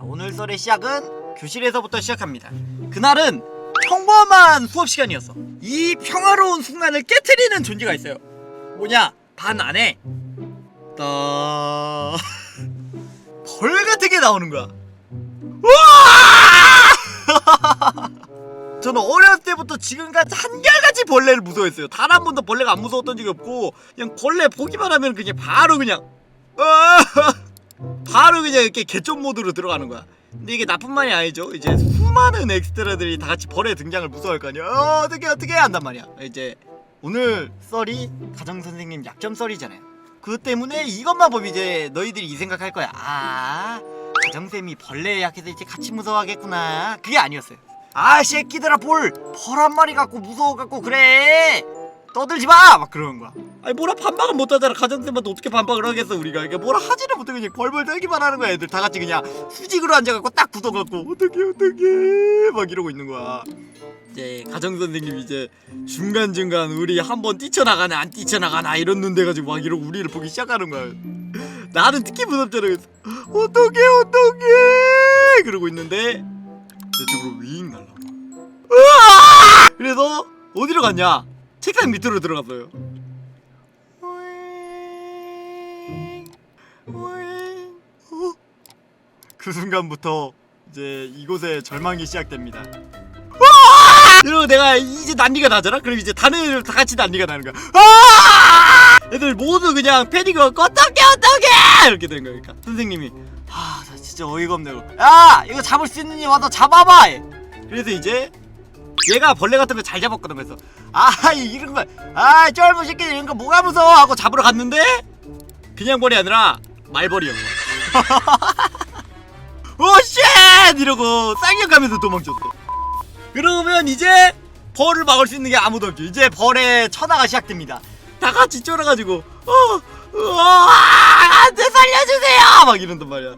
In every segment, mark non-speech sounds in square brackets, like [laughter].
자, 오늘 썰의 시작은 교실에서부터 시작합니다. 그날은 평범한 수업 시간이었어. 이 평화로운 순간을 깨트리는 존재가 있어요. 뭐냐? 반 안에 따... [laughs] 벌 같은 게 나오는 거야. 우와! [laughs] 저는 어렸을 때부터 지금까지 한결같이 벌레를 무서워했어요. 단 한 번도 벌레가 안 무서웠던 적이 없고 그냥 벌레 보기만 하면 그냥 바로 그냥 아! [laughs] 바로 그냥 이렇게 개점 모드로 들어가는 거야. 근데 이게 나뿐만이 아니죠. 이제 수많은 엑스트라들이 다 같이 벌의 등장을 무서워할 거 아니야. 어, 어떻게 어떻게 한단 말이야. 이제 오늘 썰이 가정 선생님 약점 썰이잖아요. 그 때문에 이것만 보면 이제 너희들이 이 생각할 거야. 아, 가정쌤이 벌레에 약해서 이제 같이 무서워하겠구나. 그게 아니었어요. 아, 새끼들아 볼, 벌 한 마리 갖고 무서워 갖고 그래. 떠들지 마! 막 그러는 거야. 아니 뭐라 반박은 못하잖아. 가정쌤한테 어떻게 반박을 하겠어 우리가. 이게 뭐라 하지를 못해 그냥 벌벌 떨기만 하는 거야. 애들 다 같이 그냥 수직으로 앉아갖고 딱 굳어갖고 어떻게 어떻게 막 이러고 있는 거야. 이제 가정 선생님 이제 중간 중간 우리 한번 뛰쳐나가나 안 뛰쳐나가나 이런 눈 돼가지고 막 이러고 우리를 보기 시작하는 거야. 나는 특히 무섭잖아. 그래서 어떻게 어떻게 그러고 있는데 내 쪽으로 윙 날라. 그래서 어디로 갔냐? 책상 밑으로 들어갔어요. 어? 그 순간부터 이제 이곳에 절망이 시작됩니다. 이러고 내가 이제 난리가 나잖아? 그럼 이제 다른 애들 다 같이 난리가 나는 거야. 아! 애들 모두 그냥 패닉을 어떻게 어떻게 이렇게 된 거야. 그러니까 선생님이 아, 나 진짜 어이가 없네. 야, 이거 잡을 수 있는 니 와서 잡아봐. 그래서 이제 얘가 벌레 같은 거 잘 잡았거든. 그래서 아, 이런 거, 아, 쫄보 새끼들 이런 거 뭐가 무서워 하고 잡으러 갔는데 그냥 벌이 아니라 말벌이었어. 오쉣! 이러고 쌍욕하면서 도망쳤어. 그러면 이제 벌을 막을 수 있는 게 아무도 없죠. 이제 벌의 천하가 시작됩니다. 다 같이 쫄아가지고 어, 으아, 안돼 살려주세요! 막 이런단 말이야.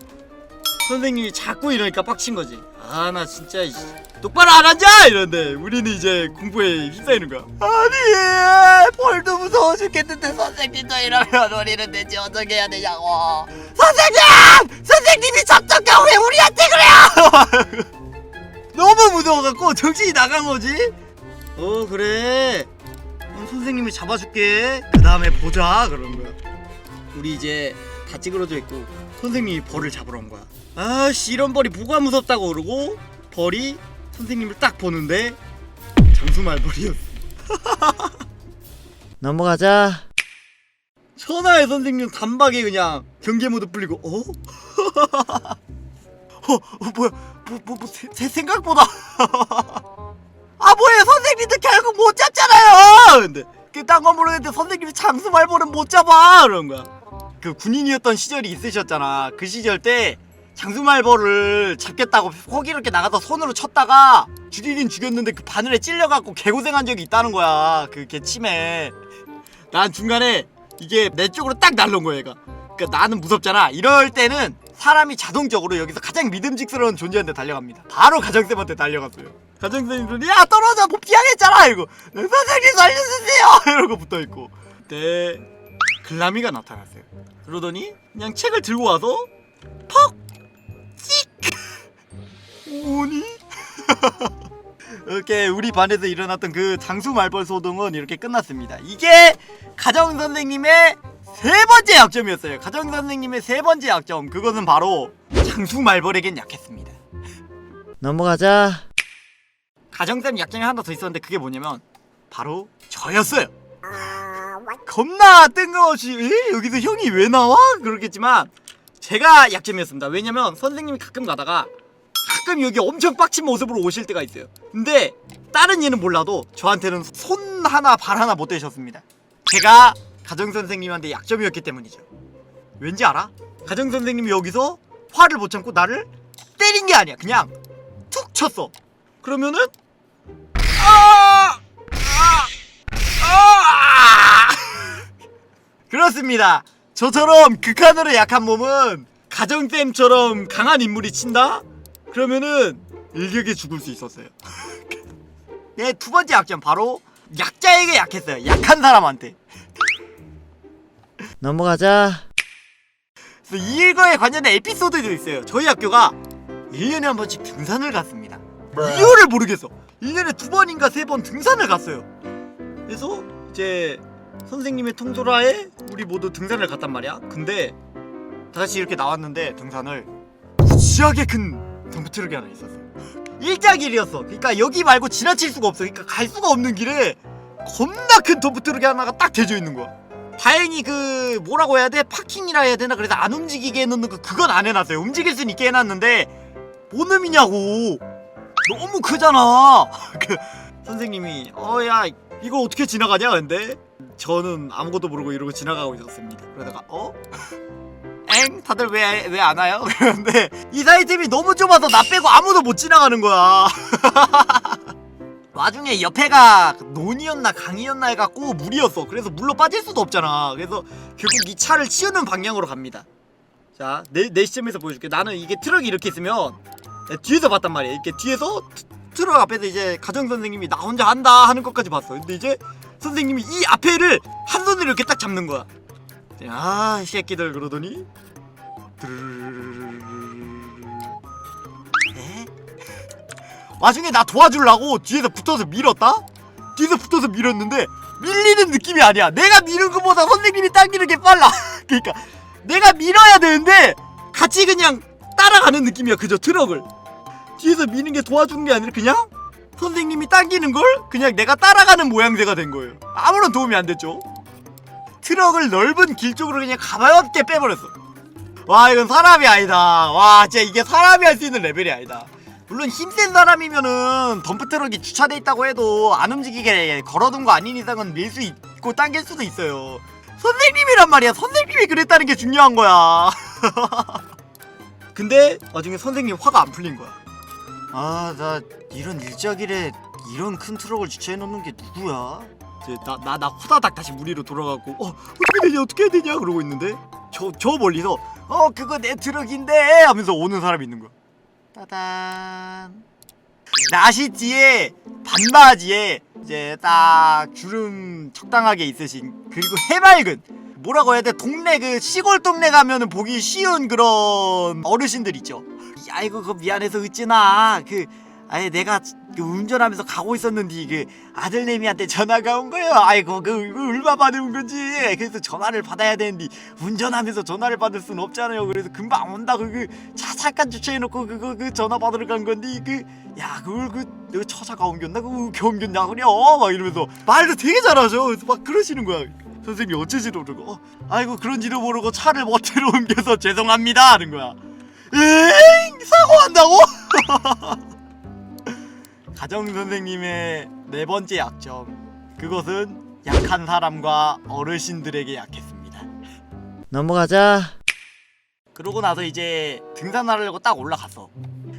선생님이 자꾸 이러니까 빡친 거지. 아 나 진짜 이씨, 똑바로 안 앉아 이런데 우리는 이제 공부에 휩싸이는 거야. 아니 벌도 무서워 죽겠는데 선생님도 이러면 우리는 대체 어떻게 해야 되냐고. 선생님! 선생님이 접촉가 왜 우리한테 그래요? [laughs] 너무 무서워갖고 정신이 나간 거지. 어 그래. 그럼 선생님이 잡아줄게. 그 다음에 보자 그런 거야. 우리 이제 다 찌그러져 있고 선생님이 벌을 잡으러 온 거야. 아씨 이런 벌이 뭐가 무섭다고 그러고 벌이 선생님을 딱 보는데 장수말벌이었어. [laughs] 넘어가자. 천하의 선생님 단박에 그냥 경계 모드 풀리고 어? [laughs] 어, 어 뭐야 뭐, 뭐, 뭐, 제, 제 생각보다 [laughs] 아 뭐야 선생님도 결국 못 잡잖아요 근데 그딴 건 모르겠는데 선생님이 장수말벌은 못 잡아 그런 거야 그 군인이었던 시절이 있으셨잖아. 그 시절 때 장수말벌을 잡겠다고 호기롭게 나가서 손으로 쳤다가 죽이긴 죽였는데 그 바늘에 찔려갖고 개고생한 적이 있다는 거야 그 개 침에. 난 중간에 이게 내 쪽으로 딱 날라온 거야 얘가. 그러니까 나는 무섭잖아. 이럴 때는 사람이 자동적으로 여기서 가장 믿음직스러운 존재한테 달려갑니다. 바로 가정쌤한테 달려갔어요. 가정쌤이 야 떨어져! 못 피하겠잖아! 이러고 선생님 살려주세요! [laughs] 이러고 붙어있고. 그때 글라미가 나타났어요 그러더니 그냥 책을 들고 와서 퍽! 찍! [laughs] 오니? [laughs] 이렇게 우리 반에서 일어났던 그 장수 말벌 소동은 이렇게 끝났습니다. 이게 가정 선생님의 세 번째 약점이었어요. 가정 선생님의 세 번째 약점 그것은 바로 장수 말벌에겐 약했습니다. [laughs] 넘어가자. 가정쌤 약점이 하나 더 있었는데 그게 뭐냐면 바로 저였어요. 겁나 뜬금없이 에? 여기서 형이 왜 나와? 그렇겠지만 제가 약점이었습니다. 왜냐면 선생님이 가끔 가다가 가끔 여기 엄청 빡친 모습으로 오실 때가 있어요. 근데 다른 이는 몰라도 저한테는 손 하나 발 하나 못 대셨습니다. 제가 가정 선생님한테 약점이었기 때문이죠. 왠지 알아? 가정 선생님이 여기서 화를 못 참고 나를 때린 게 아니야. 그냥 툭 쳤어. 그러면은 아! 아! 그렇습니다. 저처럼 극한으로 약한 몸은 가정쌤처럼 강한 인물이 친다? 그러면은 일격에 죽을 수 있었어요. [laughs] 네, 두 번째 약점 바로 약자에게 약했어요. 약한 사람한테. [laughs] 넘어가자. 그래서 이거에 관련된 에피소드도 있어요. 저희 학교가 1년에 한 번씩 등산을 갔습니다. 이유를 모르겠어. 1년에 두 번인가 세 번 등산을 갔어요. 그래서 이제 선생님의 통솔하에 우리 모두 등산을 갔단 말이야. 근데 다시 이렇게 나왔는데 등산을 무지하게 큰 덤프트럭이 하나 있었어. 일자 길이었어. 그러니까 여기 말고 지나칠 수가 없어. 그러니까 갈 수가 없는 길에 겁나 큰 덤프트럭이 하나가 딱 대져 있는 거야. 다행히 그 뭐라고 해야 돼? 파킹이라 해야 되나? 그래서 안 움직이게 해놓는 거 그건 안 해놨어요. 움직일 순 있게 해놨는데 뭔 의미냐고. 너무 크잖아. [laughs] 그 선생님이 어 야 이거 어떻게 지나가냐 근데 저는 아무것도 모르고 이러고 지나가고 있었습니다. 그러다가 어? [laughs] 엥? 다들 왜 왜 안 와요? [laughs] 그런데 이 사이템이 너무 좁아서 나 빼고 아무도 못 지나가는 거야. [laughs] 와중에 옆에가 논이었나 강이었나 해갖고 물이었어. 그래서 물로 빠질 수도 없잖아. 그래서 결국 이 차를 치우는 방향으로 갑니다. 자, 내, 내 시점에서 보여줄게. 나는 이게 트럭이 이렇게 있으면 내가 뒤에서 봤단 말이야. 이렇게 뒤에서 트, 트럭 앞에서 이제 가정 선생님이 나 혼자 한다 하는 것까지 봤어. 근데 이제 선생님이 이 앞에를 한 손으로 이렇게 딱 잡는 거야. 아, 이 새끼들 그러더니 에? 와중에 나 도와주려고 뒤에서 붙어서 밀었다? 뒤에서 붙어서 밀었는데 밀리는 느낌이 아니야. 내가 미는 것보다 선생님이 당기는 게 빨라. 그러니까 내가 밀어야 되는데 같이 그냥 따라가는 느낌이야. 그저 트럭을 뒤에서 미는 게 도와주는 게 아니라 그냥 선생님이 당기는 걸 그냥 내가 따라가는 모양새가 된 거예요. 아무런 도움이 안 됐죠. 트럭을 넓은 길 쪽으로 그냥 가볍게 빼버렸어. 와 이건 사람이 아니다. 와 진짜 이게 사람이 할 수 있는 레벨이 아니다. 물론 힘센 사람이면은 덤프트럭이 주차돼 있다고 해도 안 움직이게 걸어둔 거 아닌 이상은 밀 수 있고 당길 수도 있어요. 선생님이란 말이야. 선생님이 그랬다는 게 중요한 거야. [laughs] 근데 나중에 선생님 화가 안 풀린 거야. 아 나 이런 일자길에 이런 큰 트럭을 주차해 놓는 게 누구야? 이제 나나 나 후다닥 다시 무리로 돌아가고 어 어떻게 되냐 어떻게 해야 되냐 그러고 있는데 저 저 멀리서 어 그거 내 트럭인데 하면서 오는 사람이 있는 거야. 따단 나시 뒤에 반바지에 이제 딱 주름 적당하게 있으신 그리고 해맑은 뭐라고 해야 돼 동네 그 시골 동네 가면은 보기 쉬운 그런 어르신들 있죠. 아이고 그 미안해서 어찌나 그 아예 내가 그 운전하면서 가고 있었는데 그 아들내미한테 전화가 온 거예요. 아이고 그 얼마 받은 건지 그래서 전화를 받아야 되는데 운전하면서 전화를 받을 순 없잖아요. 그래서 금방 온다고 그차 잠깐 주차해놓고 그거 그 전화 받으러 간 건데 그 야 그걸 그 내가 처자가 옮겼나 그거 겨 옮겼냐 그래 막 이러면서 말도 되게 잘하죠. 그래서 막 그러시는 거야. 선생님이 어째지도 모르고 어, 아이고 그런지도 모르고 차를 멋대로 옮겨서 죄송합니다 하는 거야. 에잉 사고한다고? [laughs] 가정 선생님의 네 번째 약점 그것은 약한 사람과 어르신들에게 약했습니다. 넘어가자. 그러고 나서 이제 등산하려고 딱 올라갔어.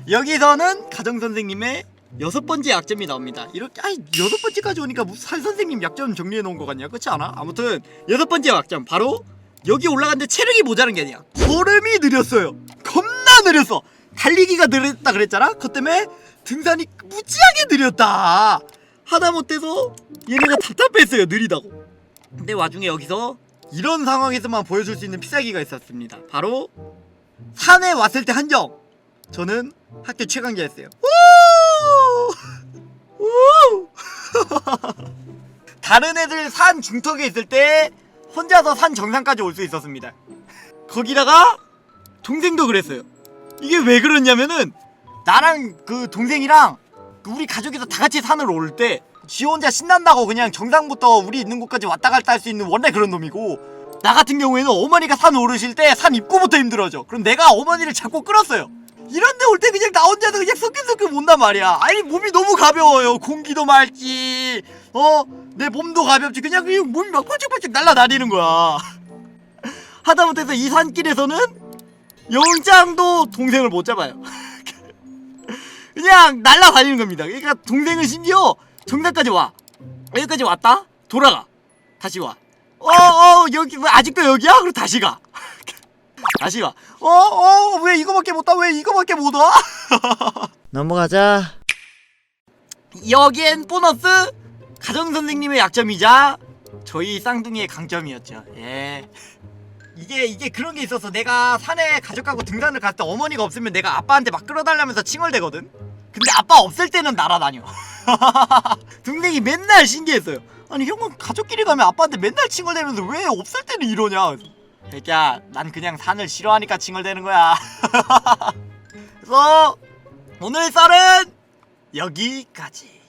여기서는 가정 선생님의 여섯 번째 약점이 나옵니다. 이렇게 아이 여섯 번째까지 오니까 무슨 살 선생님 약점 정리해 놓은 것 같냐? 그렇지 않아? 아무튼 여섯 번째 약점 바로 여기 올라갔는데 체력이 모자란 게 아니야. 걸음이 느렸어요. 겁나 느렸어. 달리기가 느렸다 그랬잖아. 그것 때문에 등산이 무지하게 느렸다. 하다 못해서 얘네가 답답했어요. 느리다고. 근데 와중에 여기서 이런 상황에서만 보여줄 수 있는 필살기가 있었습니다. 바로 산에 왔을 때 한정. 저는 학교 최강자였어요. [laughs] 다른 애들 산 중턱에 있을 때 혼자서 산 정상까지 올 수 있었습니다. 거기다가 동생도 그랬어요. 이게 왜 그러냐면은 나랑 그 동생이랑 그 우리 가족에서 다 같이 산을 오를 때지 혼자 신난다고 그냥 정상부터 우리 있는 곳까지 왔다 갔다 할 수 있는 원래 그런 놈이고 나 같은 경우에는 어머니가 산 오르실 때 산 입구부터 힘들어져. 그럼 내가 어머니를 자꾸 끌었어요. 이런데 올 때 그냥 나 혼자서 그냥 섞임섞임 온단 말이야. 아니 몸이 너무 가벼워요. 공기도 맑지. 어? 내 몸도 가볍지. 그냥 그냥 몸이 막 펄쩍펄쩍 날아다니는 거야. [laughs] 하다못해서 이 산길에서는 영장도 동생을 못 잡아요. [laughs] 그냥 날아다니는 겁니다. 그러니까 동생은 심지어 정상까지 와. 여기까지 왔다. 돌아가. 다시 와. 어, 어, 여기, 왜 아직도 여기야? 그리고 다시 가. [laughs] 다시 가. 어, 어, 왜 이거밖에 못 와? 왜 이거밖에 못 와? [laughs] 넘어가자. 여기엔 보너스 가정 선생님의 약점이자 저희 쌍둥이의 강점이었죠. 예. 이게 이게 그런 게 있어서 내가 산에 가족하고 등산을 갔을 때 어머니가 없으면 내가 아빠한테 막 끌어달라면서 칭얼대거든. 근데 아빠 없을 때는 날아다녀. [laughs] 등댕이 맨날 신기했어요. 아니 형은 가족끼리 가면 아빠한테 맨날 칭얼대면서 왜 없을 때는 이러냐. 그러니까 난 그냥 산을 싫어하니까 칭얼대는 거야. [laughs] 그래서 오늘 썰은 여기까지.